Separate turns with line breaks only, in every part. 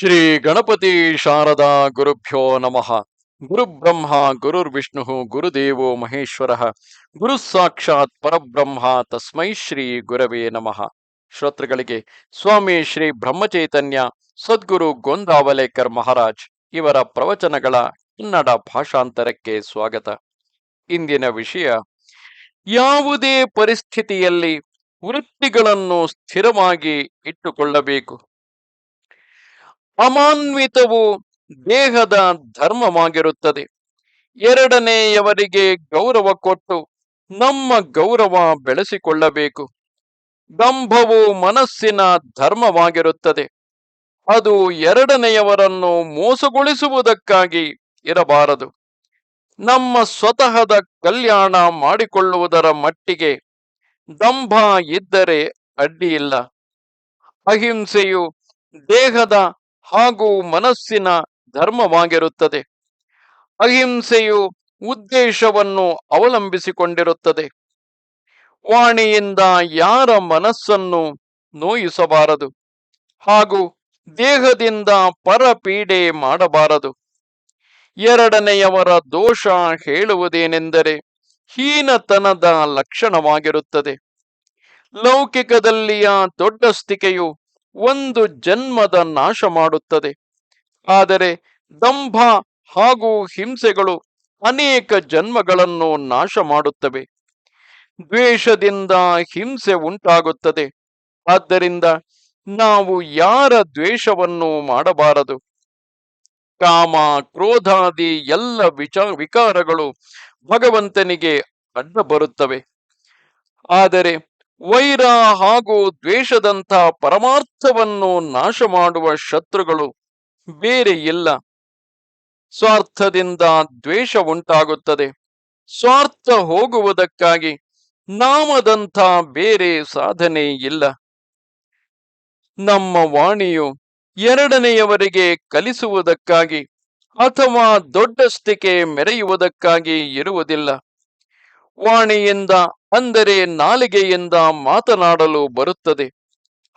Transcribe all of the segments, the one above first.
ಶ್ರೀ ಗಣಪತಿ ಶಾರದಾ ಗುರುಭ್ಯೋ ನಮಃ. ಗುರುಬ್ರಹ್ಮ ಗುರುರ್ವಿಷ್ಣು ಗುರುದೇವೋ ಮಹೇಶ್ವರ. ಗುರು ಸಾಕ್ಷಾತ್ ಪರಬ್ರಹ್ಮ, ತಸ್ಮೈ ಶ್ರೀ ಗುರವೇ ನಮಃ. ಶ್ರೋತೃಗಳಿಗೆ, ಸ್ವಾಮಿ ಶ್ರೀ ಬ್ರಹ್ಮಚೈತನ್ಯ, ಸದ್ಗುರು ಗೋಂದಾವಲೇಕರ್ ಮಹಾರಾಜ್ ಇವರ ಪ್ರವಚನಗಳ ಕನ್ನಡ ಭಾಷಾಂತರಕ್ಕೆ ಸ್ವಾಗತ. ಇಂದಿನ ವಿಷಯ, ಯಾವುದೇ ಪರಿಸ್ಥಿತಿಯಲ್ಲಿ ವೃತ್ತಿಗಳನ್ನು ಸ್ಥಿರವಾಗಿ ಇಟ್ಟುಕೊಳ್ಳಬೇಕು. ಅಮಾನ್ವಿತವು ದೇಹದ ಧರ್ಮವಾಗಿರುತ್ತದೆ. ಎರಡನೆಯವರಿಗೆ ಗೌರವ ಕೊಟ್ಟು ನಮ್ಮ ಗೌರವ ಬೆಳೆಸಿಕೊಳ್ಳಬೇಕು. ದಂಭವು ಮನಸ್ಸಿನ ಧರ್ಮವಾಗಿರುತ್ತದೆ. ಅದು ಎರಡನೆಯವರನ್ನು ಮೋಸಗೊಳಿಸುವುದಕ್ಕಾಗಿ ಇರಬಾರದು. ನಮ್ಮ ಸ್ವತಃದ ಕಲ್ಯಾಣ ಮಾಡಿಕೊಳ್ಳುವುದರ ಮಟ್ಟಿಗೆ ದಂಭ ಇದ್ದರೆ ಅಡ್ಡಿಯಿಲ್ಲ. ಅಹಿಂಸೆಯು ದೇಹದ ಹಾಗೂ ಮನಸ್ಸಿನ ಧರ್ಮವಾಗಿರುತ್ತದೆ. ಅಹಿಂಸೆಯು ಉದ್ದೇಶವನ್ನು ಅವಲಂಬಿಸಿಕೊಂಡಿರುತ್ತದೆ. ವಾಣಿಯಿಂದ ಯಾರ ಮನಸ್ಸನ್ನು ನೋಯಿಸಬಾರದು ಹಾಗೂ ದೇಹದಿಂದ ಪರಪೀಡೆ ಮಾಡಬಾರದು. ಎರಡನೆಯವರ ದೋಷ ಹೇಳುವುದೇನೆಂದರೆ ಹೀನತನದ ಲಕ್ಷಣವಾಗಿರುತ್ತದೆ. ಲೌಕಿಕದಲ್ಲಿಯ ದೊಡ್ಡ ದೊಡ್ಡಸ್ತಿಕೆಯು ಒಂದು ಜನ್ಮದ ನಾಶ ಮಾಡುತ್ತದೆ. ಆದರೆ ದಂಭ ಹಾಗೂ ಹಿಂಸೆಗಳು ಅನೇಕ ಜನ್ಮಗಳನ್ನು ನಾಶ ಮಾಡುತ್ತವೆ. ದ್ವೇಷದಿಂದ ಹಿಂಸೆ ಉಂಟಾಗುತ್ತದೆ. ಆದ್ದರಿಂದ ನಾವು ಯಾರ ದ್ವೇಷವನ್ನು ಮಾಡಬಾರದು? ಕಾಮ, ಕ್ರೋಧಾದಿ ಎಲ್ಲ ವಿಚಾರ ವಿಕಾರಗಳು ಭಗವಂತನಿಗೆ ಅಡ್ಡ ಬರುತ್ತವೆ. ಆದರೆ ವೈರ ಹಾಗೂ ದ್ವೇಷದಂಥ ಪರಮಾರ್ಥವನ್ನು ನಾಶ ಮಾಡುವ ಶತ್ರುಗಳು ಬೇರೆ ಇಲ್ಲ. ಸ್ವಾರ್ಥದಿಂದ ದ್ವೇಷ ಉಂಟಾಗುತ್ತದೆ. ಸ್ವಾರ್ಥ ಹೋಗುವುದಕ್ಕಾಗಿ ನಾಮದಂಥ ಬೇರೆ ಸಾಧನೆ ಇಲ್ಲ. ನಮ್ಮ ವಾಣಿಯು ಎರಡನೆಯವರಿಗೆ ಕಲಿಸುವುದಕ್ಕಾಗಿ ಅಥವಾ ದೊಡ್ಡಸ್ತಿಕೆ ಮೆರೆಯುವುದಕ್ಕಾಗಿ ಇರುವುದಿಲ್ಲ. ವಾಣಿಯಿಂದ, ಅಂದರೆ ನಾಲಿಗೆಯಿಂದ ಮಾತನಾಡಲು ಬರುತ್ತದೆ,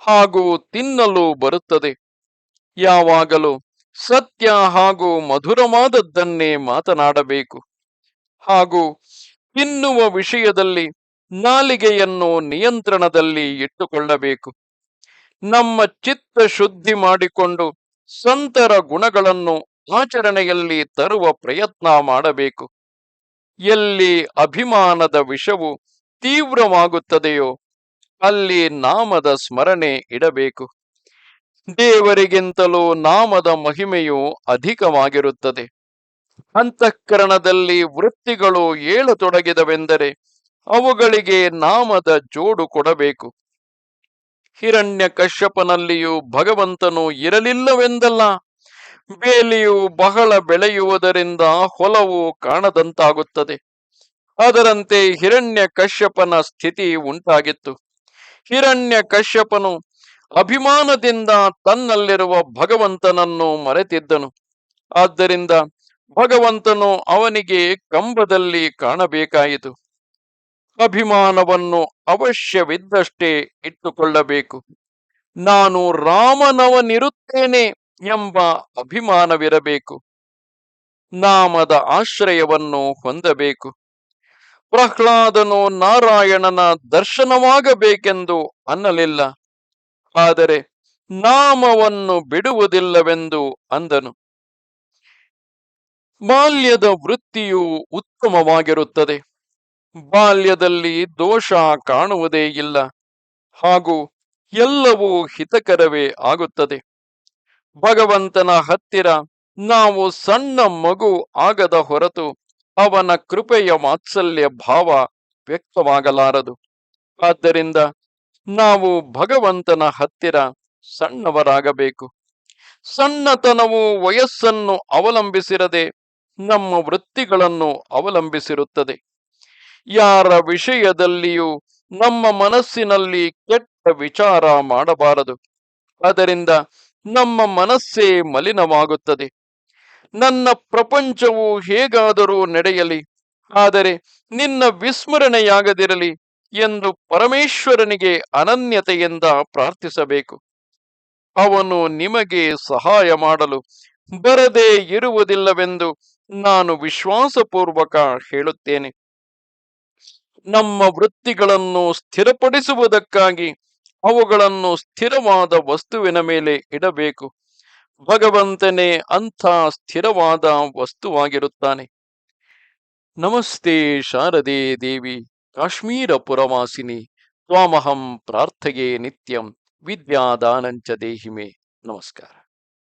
ಹಾಗೂ ತಿನ್ನಲು ಬರುತ್ತದೆ. ಯಾವಾಗಲೂ ಸತ್ಯ ಹಾಗೂ ಮಧುರವಾದದ್ದನ್ನೇ ಮಾತನಾಡಬೇಕು. ಹಾಗೂ ತಿನ್ನುವ ವಿಷಯದಲ್ಲಿ ನಾಲಿಗೆಯನ್ನು ನಿಯಂತ್ರಣದಲ್ಲಿ ಇಟ್ಟುಕೊಳ್ಳಬೇಕು. ನಮ್ಮ ಚಿತ್ತ ಶುದ್ಧಿ ಮಾಡಿಕೊಂಡು ಸಂತರ ಗುಣಗಳನ್ನು ಆಚರಣೆಯಲ್ಲಿ ತರುವ ಪ್ರಯತ್ನ ಮಾಡಬೇಕು. ಎಲ್ಲಿ ಅಭಿಮಾನದ ವಿಷವು ತೀವ್ರವಾಗುತ್ತದೆಯೋ ಅಲ್ಲಿ ನಾಮದ ಸ್ಮರಣೆ ಇಡಬೇಕು. ದೇವರಿಗಿಂತಲೂ ನಾಮದ ಮಹಿಮೆಯು ಅಧಿಕವಾಗಿರುತ್ತದೆ. ಅಂತಃಕರಣದಲ್ಲಿ ವೃತ್ತಿಗಳು ಏಳತೊಡಗಿದವೆಂದರೆ ಅವುಗಳಿಗೆ ನಾಮದ ಜೋಡು ಕೊಡಬೇಕು. ಹಿರಣ್ಯ ಕಶ್ಯಪನಲ್ಲಿಯೂ ಭಗವಂತನು ಇರಲಿಲ್ಲವೆಂದಲ್ಲ. ಬೇಲಿಯು ಬಹಳ ಬೆಳೆಯುವುದರಿಂದ ಹೊಲವು ಕಾಣದಂತಾಗುತ್ತದೆ. ಅದರಂತೆ ಹಿರಣ್ಯ ಕಶ್ಯಪನ ಸ್ಥಿತಿ ಉಂಟಾಗಿತ್ತು. ಹಿರಣ್ಯ ಕಶ್ಯಪನು ಅಭಿಮಾನದಿಂದ ತನ್ನಲ್ಲಿರುವ ಭಗವಂತನನ್ನು ಮರೆತಿದ್ದನು. ಆದ್ದರಿಂದ ಭಗವಂತನು ಅವನಿಗೆ ಕಂಬದಲ್ಲಿ ಕಾಣಬೇಕಾಯಿತು. ಅಭಿಮಾನವನ್ನು ಅವಶ್ಯವಿದ್ದಷ್ಟೇ ಇಟ್ಟುಕೊಳ್ಳಬೇಕು. ನಾನು ರಾಮನವನಿರುತ್ತೇನೆ. ಎಂಬ ಅಭಿಮಾನವಿರಬೇಕು. ನಾಮದ ಆಶ್ರಯವನ್ನು ಹೊಂದಬೇಕು. ಪ್ರಹ್ಲಾದನು ನಾರಾಯಣನ ದರ್ಶನವಾಗಬೇಕೆಂದು ಅನ್ನಲಿಲ್ಲ. ಆದರೆ ನಾಮವನ್ನು ಬಿಡುವುದಿಲ್ಲವೆಂದು ಅಂದನು. ಬಾಲ್ಯದ ವೃತ್ತಿಯು ಉತ್ತಮವಾಗಿರುತ್ತದೆ. ಬಾಲ್ಯದಲ್ಲಿ ದೋಷ ಕಾಣುವುದೇ ಇಲ್ಲ. ಹಾಗೂ ಎಲ್ಲವೂ ಹಿತಕರವೇ ಆಗುತ್ತದೆ. ಭಗವಂತನ ಹತ್ತಿರ ನಾವು ಸಣ್ಣ ಮಗು ಆಗದ ಹೊರತು ಅವನ ಕೃಪೆಯ ವಾತ್ಸಲ್ಯ ಭಾವ ವ್ಯಕ್ತವಾಗಲಾರದು. ಆದ್ದರಿಂದ ನಾವು ಭಗವಂತನ ಹತ್ತಿರ ಸಣ್ಣವರಾಗಬೇಕು. ಸಣ್ಣತನವು ವಯಸ್ಸನ್ನು ಅವಲಂಬಿಸಿರದೆ ನಮ್ಮ ವೃತ್ತಿಗಳನ್ನು ಅವಲಂಬಿಸಿರುತ್ತದೆ. ಯಾರ ವಿಷಯದಲ್ಲಿಯೂ ನಮ್ಮ ಮನಸ್ಸಿನಲ್ಲಿ ಕೆಟ್ಟ ವಿಚಾರ ಮಾಡಬಾರದು. ಅದರಿಂದ ನಮ್ಮ ಮನಸ್ಸೇ ಮಲಿನವಾಗುತ್ತದೆ. ನನ್ನ ಪ್ರಪಂಚವು ಹೇಗಾದರೂ ನಡೆಯಲಿ, ಆದರೆ ನಿನ್ನ ವಿಸ್ಮರಣೆಯಾಗದಿರಲಿ ಎಂದು ಪರಮೇಶ್ವರನಿಗೆ ಅನನ್ಯತೆಯಿಂದ ಪ್ರಾರ್ಥಿಸಬೇಕು. ಅವನು ನಿಮಗೆ ಸಹಾಯ ಮಾಡಲು ಬರದೇ ಇರುವುದಿಲ್ಲವೆಂದು ನಾನು ವಿಶ್ವಾಸಪೂರ್ವಕ ಹೇಳುತ್ತೇನೆ. ನಮ್ಮ ವೃತ್ತಿಗಳನ್ನು ಸ್ಥಿರಪಡಿಸುವುದಕ್ಕಾಗಿ ಅವುಗಳನ್ನು ಸ್ಥಿರವಾದ ವಸ್ತುವಿನ ಮೇಲೆ ಇಡಬೇಕು. ಭಗವಂತನೇ ಅಂಥ ಸ್ಥಿರವಾದ ವಸ್ತುವಾಗಿರುತ್ತಾನೆ. ನಮಸ್ತೆ ಶಾರದೆ ದೇವಿ ಕಾಶ್ಮೀರ ಪುರವಾಸಿನಿ ತ್ವಾಮಹಂ ಪ್ರಾರ್ಥಯೇ ನಿತ್ಯಂ, ವಿದ್ಯಾದಾನಂಚ ದೇಹಿಮೆ. ನಮಸ್ಕಾರ.